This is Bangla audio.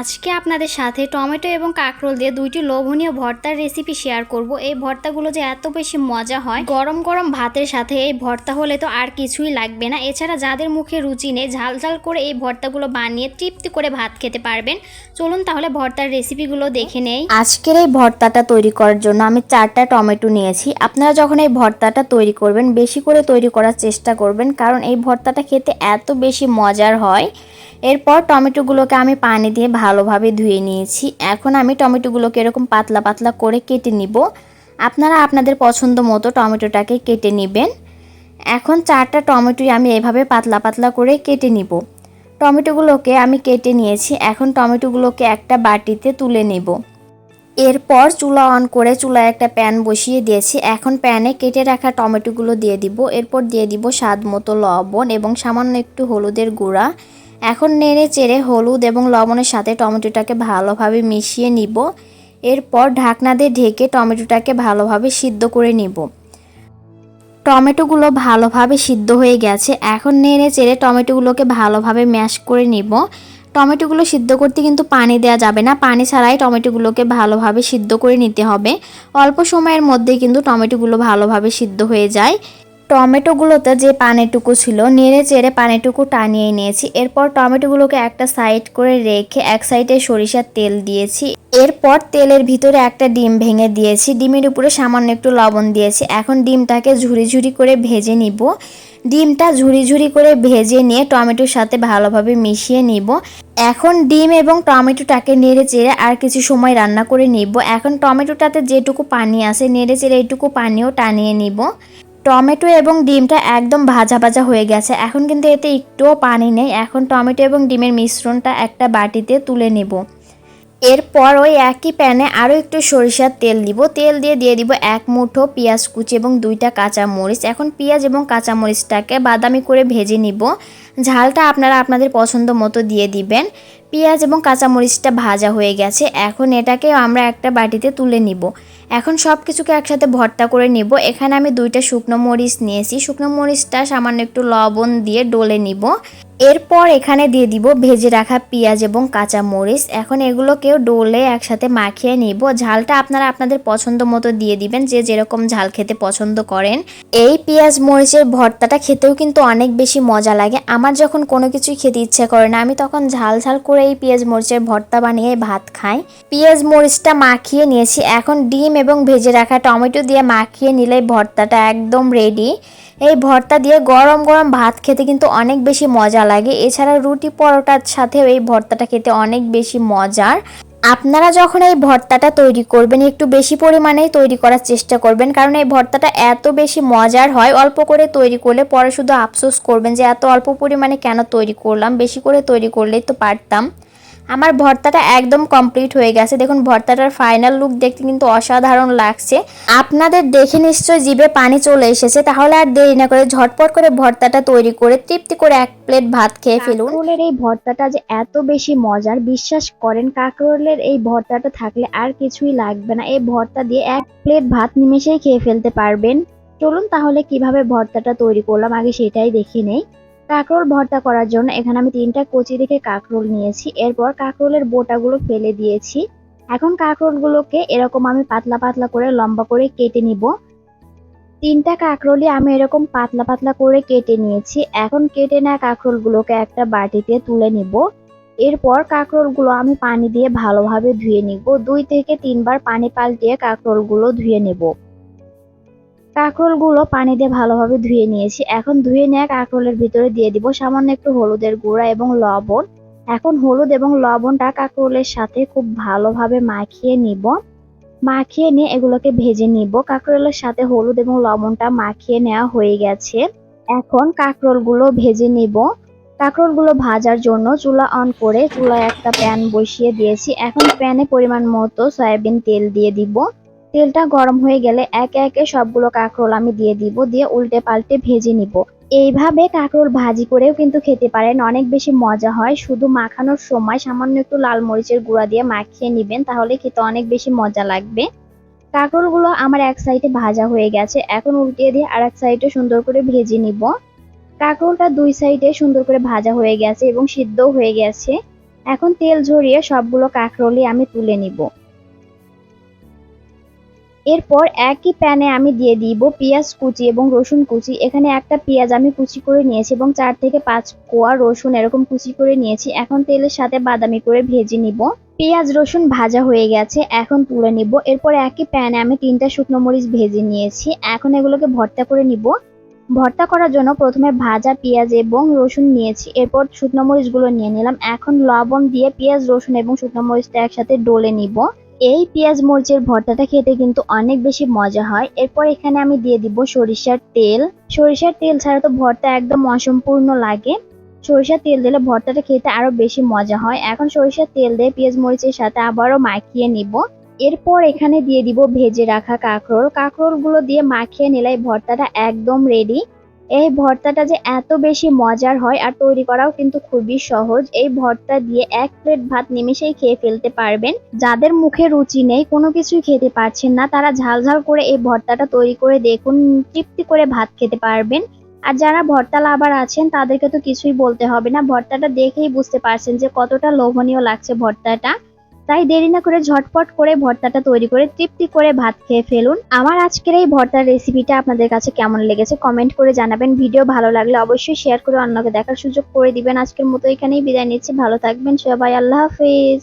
আজকে আপনাদের সাথে টমেটো এবং কাঁকরোল দিয়ে দুইটি লোভনীয় ভর্তার রেসিপি শেয়ার করব। এই ভর্তাগুলো যে এত বেশি মজা হয়, গরম গরম ভাতের সাথে এই ভর্তা হলে তো আর কিছুই লাগবে না। এছাড়া যাদের মুখে রুচি নেই, ঝাল ঝাল করে এই ভর্তাগুলো বানিয়ে তৃপ্তি করে ভাত খেতে পারবেন। চলুন তাহলে ভর্তার রেসিপিগুলো দেখে নেই। আজকের এই ভর্তাটা তৈরি করার জন্য আমি চারটা টমেটো নিয়েছি। আপনারা যখন এই ভর্তাটা তৈরি করবেন, বেশি করে তৈরি করার চেষ্টা করবেন, কারণ এই ভর্তাটা খেতে এত বেশি মজার হয়। এরপর টমেটোগুলোকে আমি পানি দিয়ে ভালোভাবে ধুয়ে নিয়েছি। এখন আমি টমেটোগুলোকে এরকম পাতলা পাতলা করে কেটে নিব। আপনারা আপনাদের পছন্দ মতো টমেটোটাকে কেটে নেবেন। এখন চারটা টমেটোই আমি এভাবে পাতলা পাতলা করে কেটে নিব। টমেটোগুলোকে আমি কেটে নিয়েছি। এখন টমেটোগুলোকে একটা বাটিতে তুলে নেব। এরপর চুলা অন করে চুলায় একটা প্যান বসিয়ে দিয়েছি। এখন প্যানে কেটে রাখা টমেটোগুলো দিয়ে দিব। এরপর দিয়ে দিব স্বাদ মতো লবণ এবং সামান্য একটু হলুদের গুঁড়া। এখন নেড়ে চেড়ে হলুদ এবং লবণের সাথে টমেটোটাকে ভালোভাবে মিশিয়ে নিব। এরপর ঢাকনা দিয়ে ঢেকে টমেটোটাকে ভালোভাবে সিদ্ধ করে নিব। টমেটোগুলো ভালোভাবে সিদ্ধ হয়ে গেছে। এখন নেড়ে চেড়ে টমেটোগুলোকে ভালোভাবে ম্যাশ করে নিব। টমেটোগুলো সিদ্ধ করতে কিন্তু পানি দেওয়া যাবে না। পানি ছাড়াই টমেটোগুলোকে ভালোভাবে সিদ্ধ করে নিতে হবে। অল্প সময়ের মধ্যেই কিন্তু টমেটোগুলো ভালোভাবে সিদ্ধ হয়ে যায়। টমেটোগুলোতে যে পানিটুকু ছিল, নেড়ে চেড়ে পানিটুকু টানিয়ে নিয়েছি। এরপর টমেটোগুলোকে একটা সাইড করে রেখে এক সাইডে সরিষার তেল দিয়েছি। এরপর তেলের ভিতরে একটা ডিম ভেঙে দিয়েছি। ডিমের উপরে সামান্য একটু লবণ দিয়েছি। এখন ডিমটাকে ঝুরি ঝুরি করে ভেজে নিব। ডিমটা ঝুরি ঝুরি করে ভেজে নিয়ে টমেটোর সাথে ভালোভাবে মিশিয়ে নিব। এখন ডিম এবং টমেটোটাকে নেড়ে চেড়ে আর কিছু সময় রান্না করে নিব। এখন টমেটোটাতে যেটুকু পানি আছে, নেড়ে চেড়ে এইটুকু পানিও টানিয়ে নিব। টমেটো এবং ডিমটা একদম ভাজা ভাজা হয়ে গেছে। এখন কিন্তু এতে একটুও পানি নেই। এখন টমেটো এবং ডিমের মিশ্রণটা একটা বাটিতে তুলে নেব। এরপর ওই একই প্যানে আরও একটু সরিষার তেল দিব। তেল দিয়ে দিয়ে দিব এক মুঠো পেঁয়াজ কুচি এবং দুইটা কাঁচা মরিচ এখন পেঁয়াজ এবং কাঁচা মরিচটাকে বাদামি করে ভেজে নিব। ঝালটা আপনারা আপনাদের পছন্দ মতো দিয়ে দিবেন। পেঁয়াজ এবং কাঁচামরিচটা ভাজা হয়ে গেছে। এখন এটাকে আমরা একটা বাটিতে তুলে নিব। এখন সব কিছুকে একসাথে ভর্তা করে নিব। এখানে আমি দুইটা শুকনো মরিচ নিয়েছি। শুকনো মরিচটা সামান্য একটু লবণ দিয়ে ডলে নিব। এরপর এখানে দিয়ে দিব ভেজে রাখা পেঁয়াজ এবং কাঁচা মরিচ। এখন এগুলোকেও ডোলে একসাথে মাখিয়ে নিব। ঝালটা আপনারা আপনাদের পছন্দ মতো দিয়ে দিবেন, যে যেরকম ঝাল খেতে পছন্দ করেন। এই পেঁয়াজ মরিচের ভর্তাটা খেতেও কিন্তু অনেক বেশি মজা লাগে। আমার যখন কোনো কিছুই খেতে ইচ্ছে করে না, আমি তখন ঝাল ঝাল করে এই পেঁয়াজ মরিচের ভর্তা বানিয়ে ভাত খাই। পেঁয়াজ মরিচটা মাখিয়ে নিয়েছি। এখন ডিম এবং ভেজে রাখা টমেটো দিয়ে মাখিয়ে নিলে ভর্তাটা একদম রেডি এই ভর্তা দিয়ে গরম গরম ভাত খেতে কিন্তু অনেক বেশি মজা লাগে। এছাড়া রুটি পরোটার সাথেও এই ভর্তাটা খেতে অনেক বেশি মজার। আপনারা যখন এই ভর্তাটা তৈরি করবেন, একটু বেশি পরিমাণেই তৈরি করার চেষ্টা করবেন, কারণ এই ভর্তাটা এত বেশি মজার হয়। অল্প করে তৈরি করলে পরে শুধু আফসোস করবেন যে এত অল্প পরিমাণে কেন তৈরি করলাম, বেশি করে তৈরি করলেই তো পারতাম। আমার ভর্তাটা একদম কমপ্লিট হয়ে গেছে। দেখুন, ভর্তাটার ফাইনাল লুক দেখতে কিন্তু অসাধারণ লাগছে। আপনাদের দেখে নিশ্চয় জিভে পানি চলে এসেছে। তাহলে আর দেরি না করে ঝটপট করে ভর্তাটা তৈরি করে, তৃপ্তি করে এক প্লেট ভাত খেয়ে ফেলুন। কাঁকরোলের এই ভর্তাটা যে এত বেশি মজার, বিশ্বাস করেন, কাঁকরোলের এই ভর্তাটা থাকলে আর কিছুই লাগবে না। এই ভর্তা দিয়ে এক প্লেট ভাত নিমেষেই খেয়ে ফেলতে পারবেন। চলুন তাহলে কীভাবে ভর্তাটা তৈরি করলাম, আগে সেটাই দেখে নেই। কাঁকরোল ভর্তা করার জন্য এখানে আমি তিনটা কচি রেখে কাঁকরোল নিয়েছি। এরপর কাঁকরোলের বোটাগুলো ফেলে দিয়েছি। এখন কাঁকরোলগুলোকে এরকম আমি পাতলা পাতলা করে লম্বা করে কেটে নিব। তিনটা কাঁকরোলই আমি এরকম পাতলা পাতলা করে কেটে নিয়েছি। এখন কেটে নেওয়া কাঁকরোলগুলোকে একটা বাটিতে তুলে নিব। এরপর কাঁকরোলগুলো আমি পানি দিয়ে ভালোভাবে ধুয়ে নিব। দুই থেকে তিনবার পানি পাল্টিয়ে কাঁকরোলগুলো ধুয়ে নেব। কাঁকরোলগুলো পানি দিয়ে ভালোভাবে ধুয়ে নিয়েছি। এখন ধুয়ে নেওয়া কাঁকরোলের ভিতরে দিয়ে দিব সামান্য একটু হলুদের গুঁড়া এবং লবণ। এখন হলুদ এবং লবণটা কাঁকরোলের সাথে খুব ভালোভাবে মাখিয়ে নিব। মাখিয়ে নিয়ে এগুলোকে ভেজে নিব। কাঁকরোলের সাথে হলুদ এবং লবণটা মাখিয়ে নেওয়া হয়ে গেছে। এখন কাঁকরোলগুলো ভেজে নিব। কাঁকরোলগুলো ভাজার জন্য চুলা অন করে চুলায় একটা প্যান বসিয়ে দিয়েছি। এখন প্যানে পরিমাণ মতো সয়াবিন তেল দিয়ে দিব। তেলটা গরম হয়ে গেলে একে একে সবগুলো কাঁকরোল আমি দিয়ে দিব, দিয়ে উল্টে পাল্টে ভেজে নিব। এইভাবে কাঁকরোল ভাজি করেও কিন্তু খেতে পারেন, অনেক বেশি মজা হয়। শুধু মাখানোর সময় সামান্য একটু লাল মরিচের গুঁড়া দিয়ে মাখিয়ে নিবেন, তাহলে খেতে অনেক বেশি মজা লাগবে। কাঁকরোলগুলো আমার এক সাইডে ভাজা হয়ে গেছে, এখন উল্টিয়ে দিয়ে আর এক সাইডে সুন্দর করে ভেজে নিব। কাঁকরোলটা দুই সাইডে সুন্দর করে ভাজা হয়ে গেছে এবং সিদ্ধও হয়ে গেছে। এখন তেল ঝরিয়ে সবগুলো কাঁকরোলই আমি তুলে নিব। এরপর একই প্যানে আমি দিয়ে দিব পেঁয়াজ কুচি এবং রসুন কুচি। এখানে একটা পেঁয়াজ আমি কুচি করে নিয়েছি এবং চার থেকে পাঁচ কোয়া রসুন এরকম কুচি করে নিয়েছি। এখন তেলের সাথে বাদামি করে ভেজে নিব। পেঁয়াজ, রসুন ভাজা হয়ে গেছে, এখন তুলে নিব। এরপর একই প্যানে আমি তিনটা শুকনো মরিচ ভেজে নিয়েছি। এখন এগুলোকে ভর্তা করে নিব। ভর্তা করার জন্য প্রথমে ভাজা পেঁয়াজ এবং রসুন নিয়েছি। এরপর শুকনো মরিচগুলো নিয়ে নিলাম। এখন লবণ দিয়ে পেঁয়াজ, রসুন এবং শুকনো মরিচটা একসাথে ডলে নিব। এই পেঁয়াজ মরিচের ভর্তাটা খেতে কিন্তু অনেক বেশি মজা হয়। এরপর এখানে আমি দিয়ে দিব সরিষার তেল। সরিষার তেল ছাড়া তো ভর্তা একদম অসম্পূর্ণ লাগে। সরিষার তেল দিলে ভর্তাটা খেতে আরও বেশি মজা হয়। এখন সরিষার তেল দিয়ে পেঁয়াজ মরিচের সাথে আবারও মাখিয়ে নিব। এরপর এখানে দিয়ে দিব ভেজে রাখা কাঁকরোল। কাঁকরোলগুলো দিয়ে মাখিয়ে নিলে ভর্তাটা একদম রেডি এই ভর্তাটা যে এত বেশি মজার হয় আর তৈরি করাও কিন্তু খুবই সহজ। এই ভর্তা দিয়ে এক প্লেট ভাত নিমেষেই খেয়ে ফেলতে পারবেন। যাদের মুখে রুচি নেই, কোনো কিছুই খেতে পারছেন না, তারা ঝাল ঝাল করে এই ভর্তাটা তৈরি করে দেখুন, তৃপ্তি করে ভাত খেতে পারবেন। আর যারা ভর্তা লাভার আছেন, তাদেরকে তো কিছুই বলতে হবে না। ভর্তাটা দেখেই বুঝতে পারছেন যে কতটা লোভনীয় লাগছে ভর্তাটা। তাই দেরি না করে ঝটপট করে ভর্তাটা তৈরি করে তৃপ্তি করে ভাত খেয়ে ফেলুন। আমার আজকের এই ভর্তার রেসিপিটা আপনাদের কাছে কেমন লেগেছে কমেন্ট করে জানাবেন। ভিডিও ভালো লাগলে অবশ্যই শেয়ার করে অন্যকে দেখার সুযোগ করে দিবেন। আজকের মতো এখানেই বিদায় নিচ্ছি। ভালো থাকবেন সবাই। আল্লাহ হাফিজ।